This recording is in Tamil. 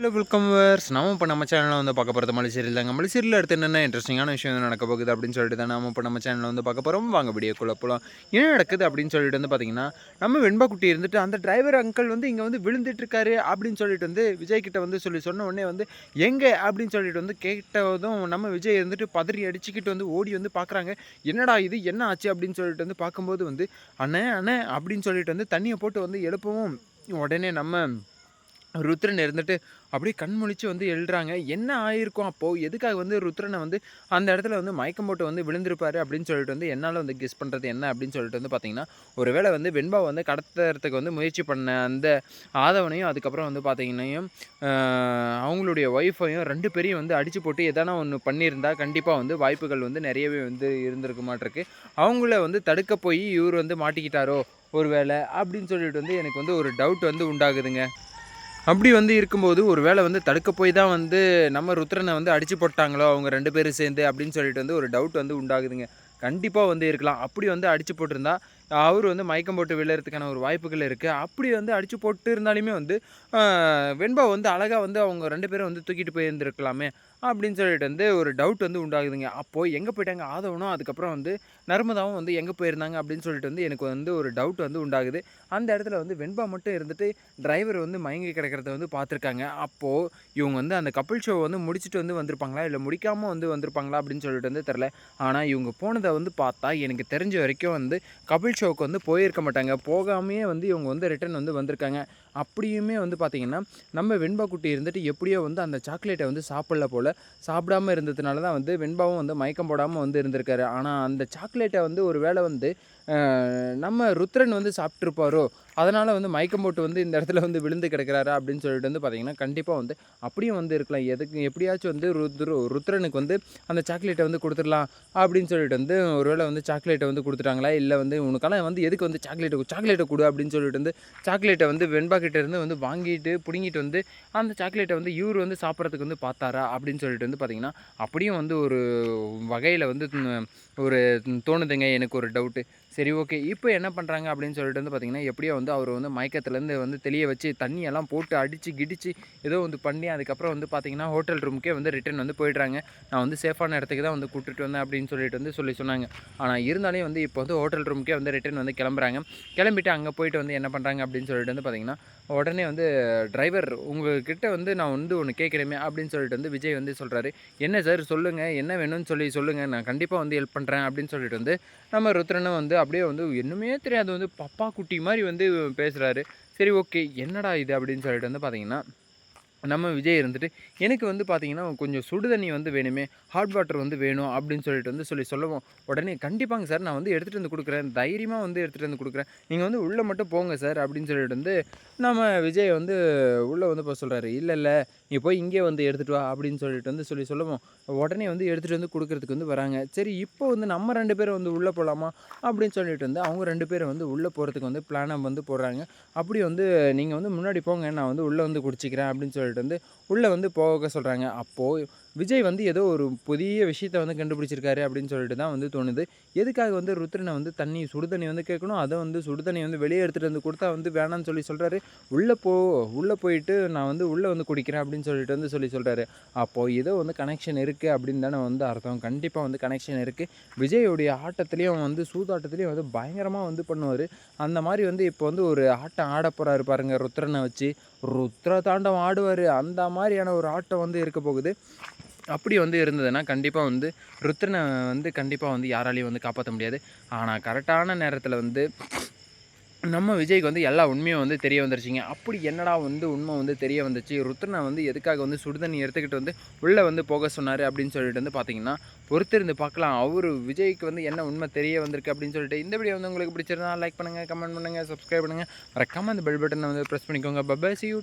ஹலோ வெல்கம் வேர்ஸ் நம்ம இப்போ நம்ம சேனலில் வந்து பார்க்க போகிறது மலைச்சேரியில் தாங்க. மலைச்சேரியில் அடுத்து என்னென்ன இன்ட்ரெஸ்டிங்கான விஷயம் வந்து நடக்க போகுது அப்படின்னு சொல்லிட்டு தான் நம்ம இப்போ நம்ம சேனலில் வந்து பார்க்க போகிறோம் வாங்க வீடியோக்குள்ளே போகலாம் என்ன நடக்குது அப்படின்னு சொல்லிட்டு வந்து பார்த்தீங்கன்னா நம்ம வெண்பா குட்டி இருந்துட்டு அந்த டிரைவர் அங்கிள் வந்து இங்கே வந்து விழுந்துட்டு இருக்காரு அப்படின்னு சொல்லிட்டு வந்து விஜய் கிட்ட வந்து சொல்லி சொன்ன உடனே வந்து எங்கே? அப்படின்னு சொல்லிட்டு வந்து கேட்டதும் நம்ம விஜய் இருந்துட்டு பதறி அடிச்சுக்கிட்டு வந்து ஓடி வந்து பார்க்குறாங்க என்னடா இது? என்ன ஆச்சு? அப்படின்னு சொல்லிட்டு வந்து பார்க்கும்போது வந்து அண்ணே அண்ணே அப்படின்னு சொல்லிட்டு வந்து தண்ணியை போட்டு வந்து எழுப்பவும் உடனே நம்ம ருத்ரன் இருந்துட்டு அப்படியே கண் முழிச்சு வந்து எழுறாங்க. என்ன ஆயிருக்கும் அப்போது எதுக்காக வந்து ருத்ரனை வந்து அந்த இடத்துல வந்து மயக்கம் போட்டு வந்து விழுந்திருப்பாரு? அப்படின்னு சொல்லிட்டு வந்து என்னால் வந்து கெஸ் பண்ணுறது என்ன அப்படின்னு சொல்லிட்டு வந்து பார்த்தீங்கன்னா ஒருவேளை வந்து வெண்பா வந்து கடத்துறதுக்கு வந்து முயற்சி பண்ண அந்த ஆதவனையும் அதுக்கப்புறம் வந்து பார்த்தீங்கன்னா அவங்களுடைய ஒய்ஃபையும் ரெண்டு பேரையும் வந்து அடித்து போட்டு எதனா ஒன்று பண்ணியிருந்தா கண்டிப்பாக வந்து வாய்ப்புகள் வந்து நிறையவே வந்து இருந்திருக்க மாட்டிருக்கு. அவங்கள வந்து தடுக்க போய் இவர் வந்து மாட்டிக்கிட்டாரோ? ஒரு வேளை அப்படின்னு சொல்லிட்டு வந்து எனக்கு வந்து ஒரு டவுட் வந்து உண்டாகுதுங்க. அப்படி வந்து இருக்கும்போது ஒரு வேளை வந்து தடுக்க போய் தான் வந்து நம்ம ருத்ரனை வந்து அடிச்சு போட்டாங்களோ அவங்க ரெண்டு பேரும் சேர்ந்து அப்படின்னு சொல்லிட்டு வந்து ஒரு டவுட் வந்து உண்டாகுதுங்க. கண்டிப்பாக வந்து இருக்கலாம். அப்படி வந்து அடிச்சு போட்டிருந்தா அவர் வந்து மயக்கம் போட்டு விழுறதுக்கான ஒரு வாய்ப்புகள் இருக்குது அப்படி வந்து அடித்து போட்டு இருந்தாலுமே வந்து வெண்பா வந்து அழகாக வந்து அவங்க ரெண்டு பேரும் வந்து தூக்கிட்டு போயிருந்துருக்கலாமே அப்படின்னு சொல்லிட்டு வந்து ஒரு டவுட் வந்து உண்டாகுதுங்க. அப்போது எங்கே போயிட்டாங்க? ஆதவனும் அதுக்கப்புறம் வந்து நர்மதாவும் வந்து எங்கே போயிருந்தாங்க? அப்படின்னு சொல்லிட்டு வந்து எனக்கு வந்து ஒரு டவுட் வந்து உண்டாகுது. அந்த இடத்துல வந்து வெண்பா மட்டும் இருந்துட்டு டிரைவர் வந்து மயங்கி கிடக்கிறத வந்து பார்த்துருக்காங்க. அப்போது இவங்க வந்து அந்த கப்பல் ஷோ வந்து முடிச்சுட்டு வந்து வந்திருப்பாங்களா? இல்லை முடிக்காமல் வந்து வந்திருப்பாங்களா? அப்படின்னு சொல்லிட்டு வந்து தெரில ஆனால் இவங்க போனதை வந்து பார்த்தா எனக்கு தெரிஞ்ச வரைக்கும் வந்து கபில் ஷோக்கு வந்து போயிருக்க மாட்டாங்க. போகாமையே வந்து இவங்க வந்து ரிட்டன் வந்து வந்திருக்காங்க. அப்படியுமே வந்து பார்த்திங்கன்னா நம்ம வெண்பா குட்டி இருந்துட்டு எப்படியோ வந்து அந்த சாக்லேட்டை வந்து சாப்பிடல போல். சாப்பிடாமல் இருந்ததுனால தான் வந்து வெண்பாவும் வந்து மயக்கம் போடாமல் வந்து இருந்திருக்காரு. ஆனால் அந்த சாக்லேட்டை வந்து ஒரு வேளை வந்து நம்ம ருத்ரன் வந்து சாப்பிட்ருப்பாரோ அதனால் வந்து மயக்கம் போட்டு வந்து இந்த இடத்துல வந்து விழுந்து கிடக்கிறாரு அப்படின்னு சொல்லிட்டு வந்து பார்த்திங்கன்னா கண்டிப்பாக வந்து அப்படியும் வந்து இருக்கலாம். எதுக்கு எப்படியாச்சும் வந்து ருத்ரு ருத்ரனுக்கு வந்து அந்த சாக்லேட்டை வந்து கொடுத்துடலாம் அப்படின்னு சொல்லிட்டு வந்து ஒருவேளை வந்து சாக்லேட்டை வந்து கொடுத்துட்டாங்களா? இல்லை வந்து உனக்கெல்லாம் வந்து எதுக்கு வந்து சாக்லேட்டை சாக்லேட்டை கொடு அப்படின்னு சொல்லிட்டு வந்து சாக்லேட்டை வந்து வெண்பா இருந்து வந்து வாங்கிட்டு பிடுங்கிட்டு வந்து அந்த சாக்லேட்டை வந்து இவர் வந்து சாப்பிட்றதுக்கு வந்து பார்த்தாரா அப்படின்னு சொல்லிட்டு வந்து பார்த்திங்கன்னா அப்படியும் வந்து ஒரு வகையில் வந்து ஒரு தோணுதுங்க எனக்கு ஒரு டவுட்டு சரி ஓகே இப்போ என்ன பண்ணுறாங்க அப்படின்னு சொல்லிட்டு வந்து பார்த்திங்கன்னா எப்படியோ வந்து அவர் வந்து மயக்கத்துலேருந்து வந்து தெளிய வச்சு தண்ணியெல்லாம் போட்டு அடித்து கிடிச்சு ஏதோ வந்து பண்ணி அதுக்கப்புறம் வந்து பார்த்திங்கன்னா ஹோட்டல் ரூமுக்கே வந்து ரிட்டன் வந்து போயிடுறாங்க. நான் வந்து சேஃபான இடத்துக்கு தான் வந்து கூப்பிட்டுட்டு வந்தேன் அப்படின்னு சொல்லிட்டு வந்து சொல்லி சொன்னாங்க. ஆனால் இருந்தாலும் வந்து இப்போ வந்து ஹோட்டல் ரூமுக்கே வந்து ரிட்டன் வந்து கிளம்புறாங்க. கிளம்பிட்டு அங்கே போயிட்டு வந்து என்ன பண்ணுறாங்க அப்படின்னு சொல்லிட்டு வந்து பார்த்திங்கன்னா உடனே வந்து டிரைவர் உங்கள்கிட்ட வந்து நான் வந்து ஒன்று கேட்குறேமே அப்படின்னு சொல்லிட்டு வந்து விஜய் வந்து சொல்கிறாரு என்ன சார்? சொல்லுங்கள் என்ன வேணும்னு சொல்லி சொல்லுங்கள் நான் கண்டிப்பாக வந்து ஹெல்ப் பண்ணுறேன் அப்படின்னு சொல்லிட்டு வந்து நம்ம ருத்ரனை வந்து அப்படியே வந்து என்னமே தெரியாது. வந்து பப்பா குட்டி மாதிரி வந்து பேசுகிறாரு சரி ஓகே என்னடா இது அப்படின்னு சொல்லிட்டு வந்து பார்த்தீங்கன்னா நம்ம விஜய் இருந்துட்டு எனக்கு வந்து பார்த்தீங்கன்னா கொஞ்சம் சுடு தண்ணி வந்து வேணுமே ஹாட் வாட்டர் வந்து வேணும் அப்படின்னு சொல்லிட்டு வந்து சொல்லி சொல்லுவோம் உடனே கண்டிப்பாங்க சார் நான் வந்து எடுத்துகிட்டு வந்து கொடுக்குறேன். தைரியமாக வந்து எடுத்துகிட்டு வந்து கொடுக்குறேன். நீங்கள் வந்து உள்ளே மட்டும் போங்க சார் அப்படின்னு சொல்லிட்டு வந்து நம்ம விஜய் வந்து உள்ளே வந்து இப்போ சொல்கிறாரு இல்லை இல்லை நீ போய் இங்கே வந்து எடுத்துகிட்டு வா அப்படின்னு சொல்லிட்டு வந்து சொல்லி சொல்லுவோம். உடனே வந்து எடுத்துகிட்டு வந்து கொடுக்குறதுக்கு வந்து வராங்க. சரி இப்போ வந்து நம்ம ரெண்டு பேரும் வந்து உள்ளே போகலாமா அப்படின்னு சொல்லிட்டு வந்து அவங்க ரெண்டு பேரும் வந்து உள்ளே போகிறதுக்கு வந்து பிளானை வந்து போடுறாங்க. அப்படி வந்து நீங்கள் வந்து முன்னாடி போங்க நான் வந்து உள்ளே வந்து குடிச்சிக்கிறேன் அப்படின்னு சொல்லிட்டு வந்து உள்ளே வந்து போக சொல்கிறாங்க அப்போது விஜய் வந்து ஏதோ ஒரு புதிய விஷயத்த வந்து கண்டுபிடிச்சிருக்காரு அப்படின்னு சொல்லிட்டு தான் வந்து தோணுது. எதுக்காக வந்து ருத்ரனை வந்து தண்ணி சுடுதண்ணி வந்து கேட்கணும்? அதை வந்து சுடுதண்ணி வந்து வெளியே எடுத்துகிட்டு வந்து கொடுத்தா வந்து வேணாம்னு சொல்லி சொல்கிறாரு உள்ளே போ உள்ளே போயிட்டு நான் வந்து உள்ளே வந்து குடிக்கிறேன் அப்படின்னு அப்படின்னு சொல்லிட்டு வந்து சொல்லி சொல்கிறாரு அப்போது ஏதோ வந்து கனெக்ஷன் இருக்குது அப்படின்னு தானே வந்து அர்த்தம். கண்டிப்பாக வந்து கனெக்ஷன் இருக்குது விஜயோடைய ஆட்டத்துலேயும் வந்து சூதாட்டத்துலேயும் வந்து பயங்கரமாக வந்து பண்ணுவார். அந்த மாதிரி வந்து இப்போ வந்து ஒரு ஆட்டம் ஆட போகிறாரு பாருங்கள் ருத்ரனை வச்சு. ருத்ர தாண்டம் ஆடுவார். அந்த மாதிரியான ஒரு ஆட்டம் வந்து இருக்க போகுது. அப்படி வந்து இருந்ததுன்னா கண்டிப்பாக வந்து ருத்ரனை வந்து கண்டிப்பாக வந்து யாராலையும் வந்து காப்பாற்ற முடியாது. ஆனால் கரெக்டான நேரத்தில் வந்து நம்ம விஜய்க்கு வந்து எல்லா உண்மையும் வந்து தெரிய வந்துருச்சுங்க. அப்படி என்னடா வந்து உண்மை வந்து தெரிய வந்துச்சு? ருத்ரனை வந்து எதுக்காக வந்து சுடுதண்ணி எடுத்துக்கிட்டு வந்து உள்ளே வந்து போக சொன்னார் அப்படின்னு சொல்லிட்டு வந்து பார்த்தீங்கன்னா பொறுத்திருந்து பார்க்கலாம் அவர் விஜய்க்கு வந்து என்ன உண்மை தெரிய வந்திருக்கு அப்படின்னு சொல்லிட்டு இந்த வீடியோ வந்து உங்களுக்கு பிடிச்சிருந்தா லைக் பண்ணுங்கள் கமெண்ட் பண்ணுங்கள் சப்ஸ்கிரைப் பண்ணுங்கள் மறக்காமல் அந்த பெல் பட்டனை வந்து ப்ரெஸ் பண்ணிக்கோங்க. Bye bye C you